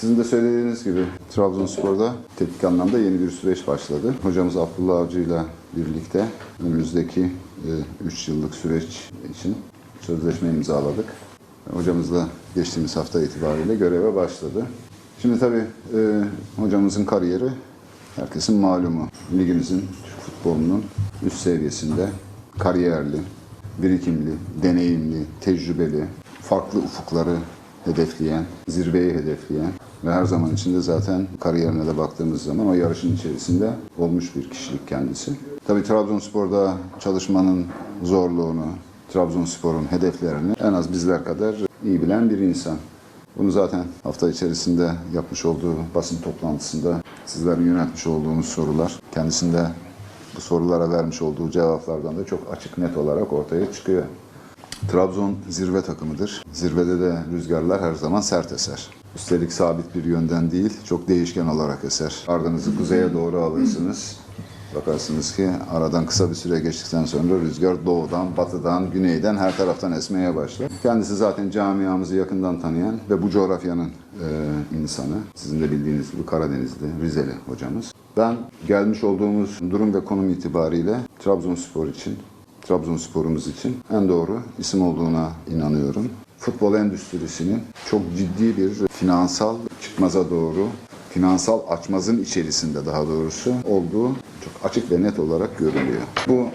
Sizin de söylediğiniz gibi Trabzonspor'da teknik anlamda yeni bir süreç başladı. Hocamız Abdullah Avcı ile birlikte önümüzdeki 3 yıllık süreç için sözleşme imzaladık. Hocamızla geçtiğimiz hafta itibariyle göreve başladı. Şimdi tabii e, hocamızın kariyeri herkesin malumu. Ligimizin, Türk futbolunun üst seviyesinde kariyerli, birikimli, deneyimli, tecrübeli, farklı ufukları hedefleyen, zirveyi hedefleyen ve her zaman içinde zaten kariyerine de baktığımız zaman o yarışın içerisinde olmuş bir kişilik kendisi. Tabii Trabzonspor'da çalışmanın zorluğunu, Trabzonspor'un hedeflerini en az bizler kadar iyi bilen bir insan. Bunu zaten hafta içerisinde yapmış olduğu basın toplantısında sizlerin yöneltmiş olduğunuz sorular, kendisinde bu sorulara vermiş olduğu cevaplardan da çok açık net olarak ortaya çıkıyor. Trabzon zirve takımıdır. Zirvede de rüzgarlar her zaman sert eser. Üstelik sabit bir yönden değil, çok değişken olarak eser. Ardınızı kuzeye doğru alırsınız. Bakarsınız ki aradan kısa bir süre geçtikten sonra rüzgar doğudan, batıdan, güneyden her taraftan esmeye başlar. Kendisi zaten camiamızı yakından tanıyan ve bu coğrafyanın e, insanı. Sizin de bildiğiniz gibi Karadenizli, Rizeli hocamız. Ben gelmiş olduğumuz durum ve konum itibariyle Trabzonspor için, Trabzonsporumuz için en doğru isim olduğuna inanıyorum. Futbol endüstrisinin çok ciddi bir finansal çıkmaza doğru finansal açmazın içerisinde daha doğrusu olduğu çok açık ve net olarak görülüyor. Bu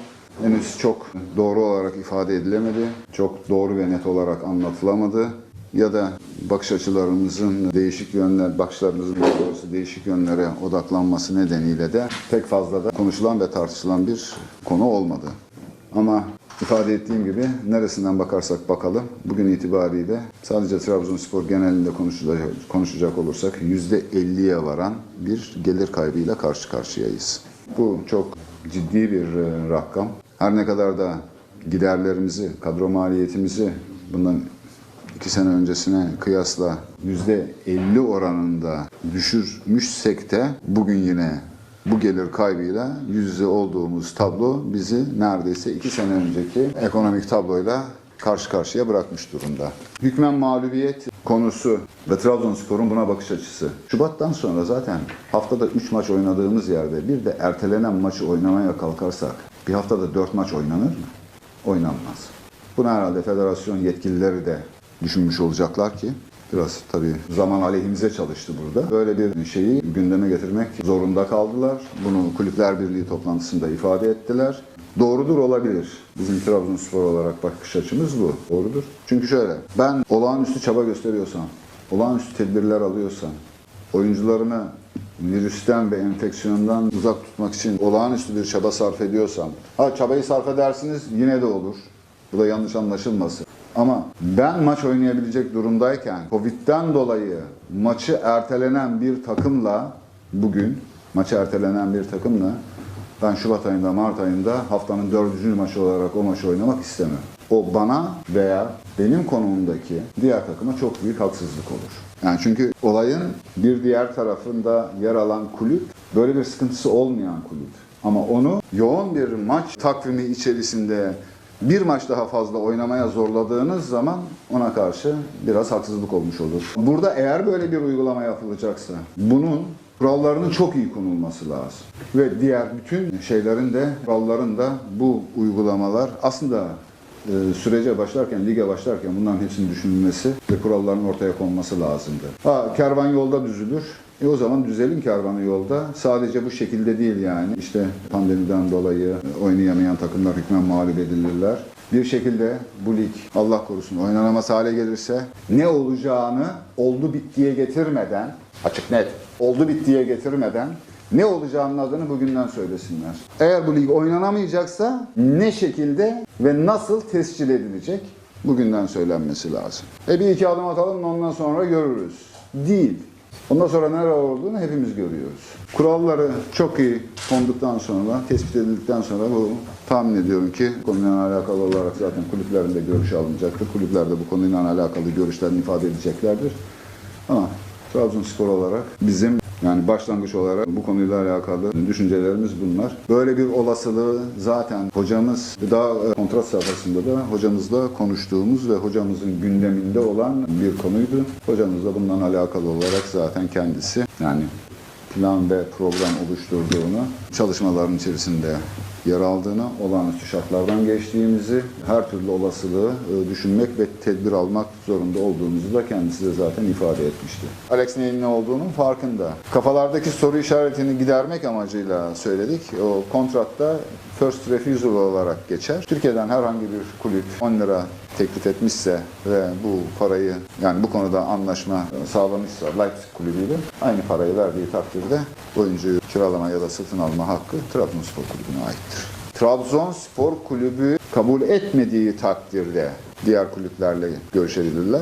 henüz çok doğru olarak ifade edilemedi, çok doğru ve net olarak anlatılamadı ya da bakış açılarımızın değişik yönler, bakışlarımızın doğrusu değişik yönlere odaklanması nedeniyle de pek fazla da konuşulan ve tartışılan bir konu olmadı. Ama ifade ettiğim gibi neresinden bakarsak bakalım bugün itibariyle sadece Trabzonspor genelinde konuşacak, konuşacak olursak %50'ye varan bir gelir kaybıyla karşı karşıyayız. Bu çok ciddi bir e, rakam. Her ne kadar da giderlerimizi, kadro maliyetimizi bundan iki sene öncesine kıyasla %50 oranında düşürmüşsek de bugün yine bu gelir kaybıyla yüz yüze olduğumuz tablo bizi neredeyse iki sene önceki ekonomik tabloyla karşı karşıya bırakmış durumda. Hükmen mağlubiyet konusu ve Trabzonspor'un buna bakış açısı. Şubat'tan sonra zaten haftada 3 maç oynadığımız yerde bir de ertelenen maçı oynamaya kalkarsak bir haftada 4 maç oynanır mı? Oynanmaz. Bunu herhalde federasyon yetkilileri de düşünmüş olacaklar ki biraz tabii zaman aleyhimize çalıştı burada. Böyle bir şeyi gündeme getirmek zorunda kaldılar. Bunu Kulüpler Birliği toplantısında ifade ettiler. Doğrudur olabilir. Bizim Trabzonspor olarak bakış açımız bu. Doğrudur. Çünkü şöyle, ben olağanüstü çaba gösteriyorsam, olağanüstü tedbirler alıyorsam, oyuncularımı virüsten ve enfeksiyondan uzak tutmak için olağanüstü bir çaba sarf ediyorsam, ha çabayı sarf edersiniz yine de olur. Bu da yanlış anlaşılmasın. Ama ben maç oynayabilecek durumdayken Covid'den dolayı maçı ertelenen bir takımla bugün maçı ertelenen bir takımla ben Şubat ayında, Mart ayında haftanın dördüncü maçı olarak o maçı oynamak istemiyorum. O bana veya benim konumumdaki diğer takıma çok büyük haksızlık olur. Yani çünkü olayın bir diğer tarafında yer alan kulüp böyle bir sıkıntısı olmayan kulüp. Ama onu yoğun bir maç takvimi içerisinde bir maç daha fazla oynamaya zorladığınız zaman ona karşı biraz haksızlık olmuş olur. Burada eğer böyle bir uygulama yapılacaksa bunun kurallarının çok iyi konulması lazım. Ve diğer bütün şeylerin de kuralların da bu uygulamalar aslında e, sürece başlarken, lige başlarken bunların hepsinin düşünülmesi ve kuralların ortaya konması lazımdı. Ha, kervan yolda düzülür. E o zaman düzelin kervanı yolda. Sadece bu şekilde değil yani. İşte pandemiden dolayı oynayamayan takımlar hükmen mağlup edilirler. Bir şekilde bu lig Allah korusun oynanamaz hale gelirse ne olacağını oldu bittiye getirmeden açık net oldu bittiye getirmeden ne olacağının adını bugünden söylesinler. Eğer bu lig oynanamayacaksa ne şekilde ve nasıl tescil edilecek bugünden söylenmesi lazım. E bir iki adım atalım da ondan sonra görürüz. Değil. Ondan sonra neler olduğunu hepimiz görüyoruz. Kuralları çok iyi konduktan sonra, tespit edildikten sonra bu tahmin ediyorum ki konuyla alakalı olarak zaten kulüplerinde görüş alınacaktır. Kulüpler de bu konuyla alakalı görüşlerini ifade edeceklerdir. Ama Trabzonspor olarak bizim yani başlangıç olarak bu konuyla alakalı düşüncelerimiz bunlar. Böyle bir olasılığı zaten hocamız daha e, kontrat safhasında da hocamızla konuştuğumuz ve hocamızın gündeminde olan bir konuydu. Hocamız da bundan alakalı olarak zaten kendisi yani plan ve program oluşturduğunu, çalışmaların içerisinde yer aldığını, olağanüstü şartlardan geçtiğimizi, her türlü olasılığı e, düşünmek ve tedbir almak zorunda olduğumuzu da kendisi de zaten ifade etmişti. Alex neyin ne olduğunun farkında. Kafalardaki soru işaretini gidermek amacıyla söyledik. O kontratta first refusal olarak geçer. Türkiye'den herhangi bir kulüp 10 lira teklif etmişse ve bu parayı yani bu konuda anlaşma sağlamışsa Leipzig kulübüyle aynı parayı verdiği takdirde oyuncuyu kiralama ya da satın alma hakkı Trabzonspor kulübüne aittir. Trabzonspor kulübü kabul etmediği takdirde diğer kulüplerle görüşebilirler.